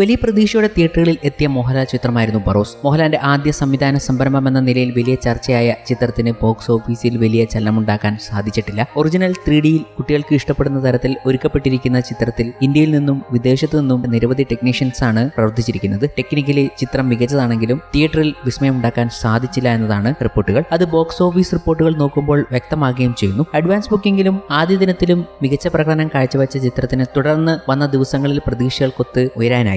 വലിയ പ്രതീക്ഷയോടെ തിയേറ്ററുകളിൽ എത്തിയ മോഹൻലാൽ ചിത്രമായിരുന്നു ബറോസ്. മോഹൻലാലിന്റെ ആദ്യ സംവിധാന സംരംഭം എന്ന നിലയിൽ വലിയ ചർച്ചയായ ചിത്രത്തിന് ബോക്സ് ഓഫീസിൽ വലിയ ചലനമുണ്ടാക്കാൻ സാധിച്ചിട്ടില്ല. ഒറിജിനൽ ത്രീ ഡിയിൽ കുട്ടികൾക്ക് ഇഷ്ടപ്പെടുന്ന തരത്തിൽ ഒരുക്കപ്പെട്ടിരിക്കുന്ന ചിത്രത്തിൽ ഇന്ത്യയിൽ നിന്നും വിദേശത്തു നിന്നും നിരവധി ടെക്നീഷ്യൻസ് ആണ് പ്രവർത്തിച്ചിരിക്കുന്നത്. ടെക്നിക്കലി ചിത്രം മികച്ചതാണെങ്കിലും തിയേറ്ററിൽ വിസ്മയമുണ്ടാക്കാൻ സാധിച്ചില്ല എന്നതാണ് റിപ്പോർട്ടുകൾ. അത് ബോക്സ് ഓഫീസ് റിപ്പോർട്ടുകൾ നോക്കുമ്പോൾ വ്യക്തമാകുകയും ചെയ്യുന്നു. അഡ്വാൻസ് ബുക്കിംഗിലും ആദ്യ ദിനത്തിലും മികച്ച പ്രകടനം കാഴ്ചവെച്ച ചിത്രത്തിന് തുടർന്ന് വന്ന ദിവസങ്ങളിൽ പ്രതീക്ഷകൾക്കൊത്ത്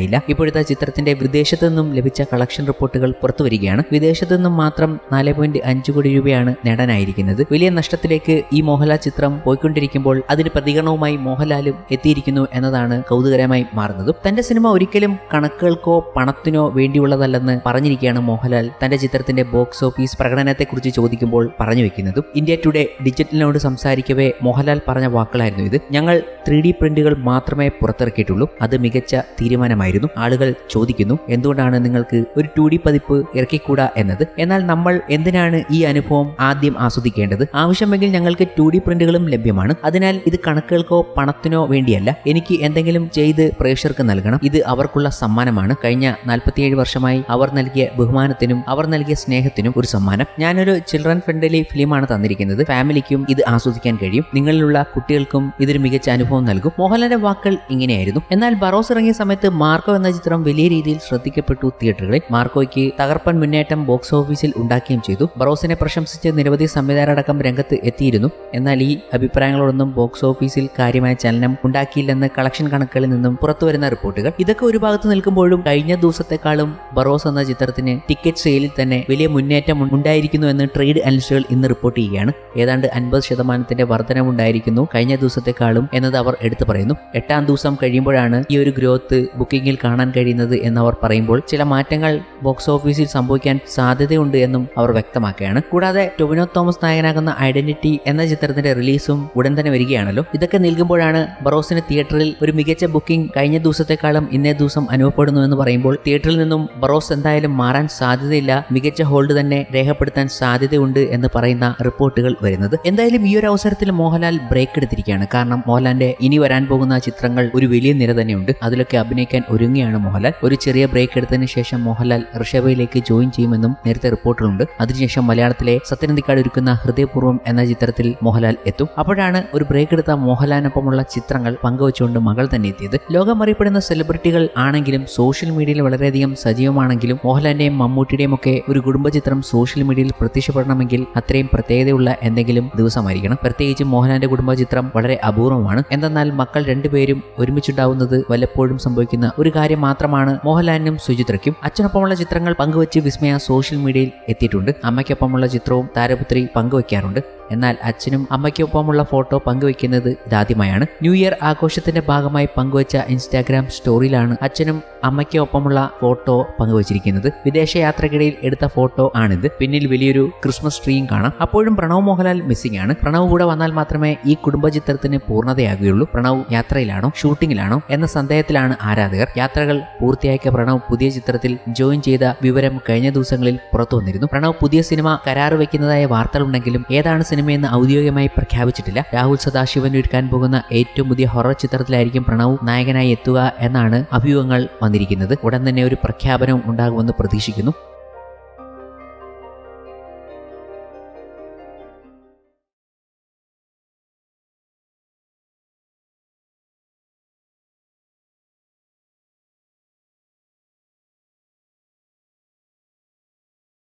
ഉയരാനായില്ല ഇപ്പോഴത്തെ ചിത്രത്തിന്റെ വിദേശത്തു നിന്നും ലഭിച്ച കളക്ഷൻ റിപ്പോർട്ടുകൾ പുറത്തുവരികയാണ് വിദേശത്തു നിന്നും മാത്രം നാല് പോയിന്റ് അഞ്ച് കോടി രൂപയാണ് നേടാനായിരിക്കുന്നത്. വലിയ നഷ്ടത്തിലേക്ക് ഈ മോഹൻലാൽ ചിത്രം പോയിക്കൊണ്ടിരിക്കുമ്പോൾ അതിന് പ്രതികരണവുമായി മോഹൻലാലും എത്തിയിരിക്കുന്നു എന്നതാണ് കൗതുകരമായി മാറുന്നതും. തന്റെ സിനിമ ഒരിക്കലും കണക്കുകൾക്കോ പണത്തിനോ വേണ്ടിയുള്ളതല്ലെന്ന് പറഞ്ഞിരിക്കുകയാണ് മോഹൻലാൽ തന്റെ ചിത്രത്തിന്റെ ബോക്സ് ഓഫീസ് പ്രകടനത്തെക്കുറിച്ച് ചോദിക്കുമ്പോൾ പറഞ്ഞു വെക്കുന്നതും. ഇന്ത്യ ടുഡേ ഡിജിറ്റലിനോട് സംസാരിക്കവേ മോഹൻലാൽ പറഞ്ഞ വാക്കുകളായിരുന്നു ഇത്. ഞങ്ങൾ ത്രീ പ്രിന്റുകൾ മാത്രമേ പുറത്തിറക്കിയിട്ടുള്ളൂ. അത് മികച്ച തീരുമാനമായിരുന്നു. ആളുകൾ ചോദിക്കുന്നു എന്തുകൊണ്ടാണ് നിങ്ങൾക്ക് ഒരു ടു ഡി പതിപ്പ് ഇറക്കിക്കൂടാ എന്നത്? എന്നാൽ നമ്മൾ എന്തിനാണ് ഈ അനുഭവം ആദ്യം ആസ്വദിക്കേണ്ടത്? ആവശ്യമെങ്കിൽ ഞങ്ങൾക്ക് ടു ഡി പ്രിന്റുകളും ലഭ്യമാണ്. അതിനാൽ ഇത് കണക്കുകൾക്കോ പണത്തിനോ വേണ്ടിയല്ല. എനിക്ക് എന്തെങ്കിലും ചെയ്ത് പ്രേക്ഷകർക്ക് നൽകണം. ഇത് അവർക്കുള്ള സമ്മാനമാണ്. കഴിഞ്ഞ നാൽപ്പത്തിയേഴ് വർഷമായി അവർ നൽകിയ ബഹുമാനത്തിനും അവർ നൽകിയ സ്നേഹത്തിനും ഒരു സമ്മാനം. ഞാനൊരു ചിൽഡ്രൻ ഫ്രണ്ട്ലി ഫിലിമാണ് തന്നിരിക്കുന്നത്. ഫാമിലിക്കും ഇത് ആസ്വദിക്കാൻ കഴിയും. നിങ്ങളിലുള്ള കുട്ടികൾക്കും ഇതൊരു മികച്ച അനുഭവം നൽകും. മോഹൻലാലിന്റെ വാക്കുകൾ ഇങ്ങനെയായിരുന്നു. എന്നാൽ ബറോസ് ഇറങ്ങിയ സമയത്ത് മാർക്കോ എന്ന ചിത്രം വലിയ രീതിയിൽ ശ്രദ്ധിക്കപ്പെട്ടു തിയേറ്ററുകളിൽ. മാർക്കോയ്ക്ക് തകർപ്പൻ മുന്നേറ്റം ബോക്സ് ഓഫീസിൽ ഉണ്ടാക്കുകയും ചെയ്തു. ബറോസിനെ പ്രശംസിച്ച് നിരവധി സംവിധായകരടക്കം രംഗത്ത് എത്തിയിരുന്നു. എന്നാൽ ഈ അഭിപ്രായങ്ങളോടൊന്നും ബോക്സ് ഓഫീസിൽ കാര്യമായ ചലനം ഉണ്ടാക്കിയില്ലെന്ന് കളക്ഷൻ കണക്കുകളിൽ നിന്നും പുറത്തുവരുന്ന റിപ്പോർട്ടുകൾ. ഇതൊക്കെ ഒരു ഭാഗത്ത് നിൽക്കുമ്പോഴും കഴിഞ്ഞ ദിവസത്തെക്കാളും ബറോസ് എന്ന ചിത്രത്തിന് ടിക്കറ്റ് സെയിലിൽ തന്നെ വലിയ മുന്നേറ്റം ഉണ്ടായിരിക്കുന്നു എന്ന് ട്രേഡ് അനലിസ്റ്റുകൾ ഇന്ന് റിപ്പോർട്ട് ചെയ്യുകയാണ്. ഏതാണ്ട് അൻപത് ശതമാനത്തിന്റെ വർധനമുണ്ടായിരിക്കുന്നു കഴിഞ്ഞ ദിവസത്തെക്കാളും എന്നത് അവർ എടുത്തു പറയുന്നു. എട്ടാം ദിവസം കഴിയുമ്പോഴാണ് ഈ ഒരു ഗ്രോത്ത് ബുക്കിംഗിൽ കാണാൻ കഴിയുന്നത് എന്നവർ പറയുമ്പോൾ ചില മാറ്റങ്ങൾ ബോക്സ് ഓഫീസിൽ സംഭവിക്കാൻ സാധ്യതയുണ്ട് എന്നും അവർ വ്യക്തമാക്കുകയാണ്. കൂടാതെ ടൊവിനോ തോമസ് നായകനാകുന്ന ഐഡന്റിറ്റി എന്ന ചിത്രത്തിന്റെ റിലീസും ഉടൻ തന്നെ വരികയാണല്ലോ. ഇതൊക്കെ നൽകുമ്പോഴാണ് ബറോസിന് തിയേറ്ററിൽ ഒരു മികച്ച ബുക്കിംഗ് കഴിഞ്ഞ ദിവസത്തെക്കാളും ഇന്നേ ദിവസം അനുഭവപ്പെടുന്നു എന്ന് പറയുമ്പോൾ തിയേറ്ററിൽ നിന്നും ബറോസ് എന്തായാലും മാറാൻ സാധ്യതയില്ല മികച്ച ഹോൾഡ് തന്നെ രേഖപ്പെടുത്താൻ സാധ്യതയുണ്ട് എന്ന് പറയുന്ന റിപ്പോർട്ടുകൾ വരുന്നത്. എന്തായാലും ഈ ഒരു അവസരത്തിൽ മോഹൻലാൽ ബ്രേക്ക് എടുത്തിരിക്കുകയാണ്. കാരണം മോഹൻലാലിന്റെ ഇനി വരാൻ പോകുന്ന ചിത്രങ്ങൾ ഒരു വലിയ നിര തന്നെയുണ്ട്. അതിലൊക്കെ അഭിനയിക്കാൻ ഒരുങ്ങിയാണ് മോഹൻലാൽ. ഒരു ചെറിയ ബ്രേക്ക് എടുത്തതിന് ശേഷം മോഹൻലാൽ ഋഷഭയിലേക്ക് ജോയിൻ ചെയ്യുമെന്നും നേരത്തെ റിപ്പോർട്ടുകളുണ്ട് അതിനുശേഷം മലയാളത്തിലെ സത്യനന്ദിക്കാട് ഒരുക്കുന്ന ഹൃദയപൂർവം എന്ന ചിത്രത്തിൽ മോഹൻലാൽ എത്തും. അപ്പോഴാണ് ഒരു ബ്രേക്ക് എടുത്ത മോഹൻലാലിനൊപ്പമുള്ള ചിത്രങ്ങൾ പങ്കുവച്ചുകൊണ്ട് മകൾ തന്നെ എത്തിയത്. ലോകം അറിയപ്പെടുന്ന സെലിബ്രിറ്റികൾ ആണെങ്കിലും സോഷ്യൽ മീഡിയയിൽ വളരെയധികം സജീവമാണെങ്കിലും മോഹൻലാലിന്റെയും മമ്മൂട്ടിയുടെയും ഒക്കെ ഒരു കുടുംബചിത്രം സോഷ്യൽ മീഡിയയിൽ പ്രത്യക്ഷപ്പെടണമെങ്കിൽ അത്രയും പ്രത്യേകതയുള്ള എന്തെങ്കിലും ദിവസമായിരിക്കണം. പ്രത്യേകിച്ച് മോഹൻലാലിന്റെ കുടുംബചിത്രം വളരെ അപൂർവമാണ്. എന്തെന്നാൽ മക്കൾ രണ്ടുപേരും ഒരുമിച്ചുണ്ടാവുന്നത് വല്ലപ്പോഴും സംഭവിക്കുന്ന ഒരു കാര്യം മാത്രമാണ് മോഹൻലാലിനും സുചിത്രയ്ക്കും അച്ഛനൊപ്പമുള്ള ചിത്രങ്ങൾ പങ്കുവച്ച് വിസ്മയ സോഷ്യൽ മീഡിയയിൽ എത്തിയിട്ടുണ്ട്. അമ്മയ്ക്കൊപ്പമുള്ള ചിത്രവും താരപുത്രി പങ്കുവയ്ക്കാറുണ്ട്. എന്നാൽ അച്ഛനും അമ്മയ്ക്കൊപ്പമുള്ള ഫോട്ടോ പങ്കുവയ്ക്കുന്നത് ഇതാദ്യമായാണ്. ന്യൂ ഇയർ ആഘോഷത്തിന്റെ ഭാഗമായി പങ്കുവച്ച ഇൻസ്റ്റാഗ്രാം സ്റ്റോറിയിലാണ് അച്ഛനും അമ്മയ്ക്കൊപ്പമുള്ള ഫോട്ടോ പങ്കുവച്ചിരിക്കുന്നത്. വിദേശയാത്രക്കിടയിൽ എടുത്ത ഫോട്ടോ ആണിത്. പിന്നിൽ വലിയൊരു ക്രിസ്മസ് ട്രീയും കാണാം. അപ്പോഴും പ്രണവ് മോഹൻലാൽ മിസ്സിംഗ് ആണ്. പ്രണവ് കൂടെ വന്നാൽ മാത്രമേ ഈ കുടുംബ ചിത്രത്തിന് പൂർണതയാകുകയുള്ളൂ. പ്രണവ് യാത്രയിലാണോ ഷൂട്ടിങ്ങിലാണോ എന്ന സന്ദേഹത്തിലാണ് ആരാധകർ. യാത്രകൾ പൂർത്തിയാക്കിയ പ്രണവ് പുതിയ ചിത്രത്തിൽ ജോയിൻ ചെയ്ത വിവരം കഴിഞ്ഞ ദിവസങ്ങളിൽ പുറത്തു വന്നിരുന്നു പ്രണവ് പുതിയ സിനിമ കരാറ് വയ്ക്കുന്നതായ വാർത്തകളുണ്ടെങ്കിലും ഏതാണ് സിനിമയെന്ന് ഔദ്യോഗികമായി പ്രഖ്യാപിച്ചിട്ടില്ല. രാഹുൽ സദാശിവൻ ഒരുക്കാൻ പോകുന്ന ഏറ്റവും പുതിയ ഹൊറർ ചിത്രത്തിലായിരിക്കും പ്രണവ് നായകനായി എത്തുക എന്നാണ് അഭ്യൂഹങ്ങൾ വന്നിരിക്കുന്നത്. ഉടൻ തന്നെ ഒരു പ്രഖ്യാപനം ഉണ്ടാകുമെന്ന് പ്രതീക്ഷിക്കുന്നു.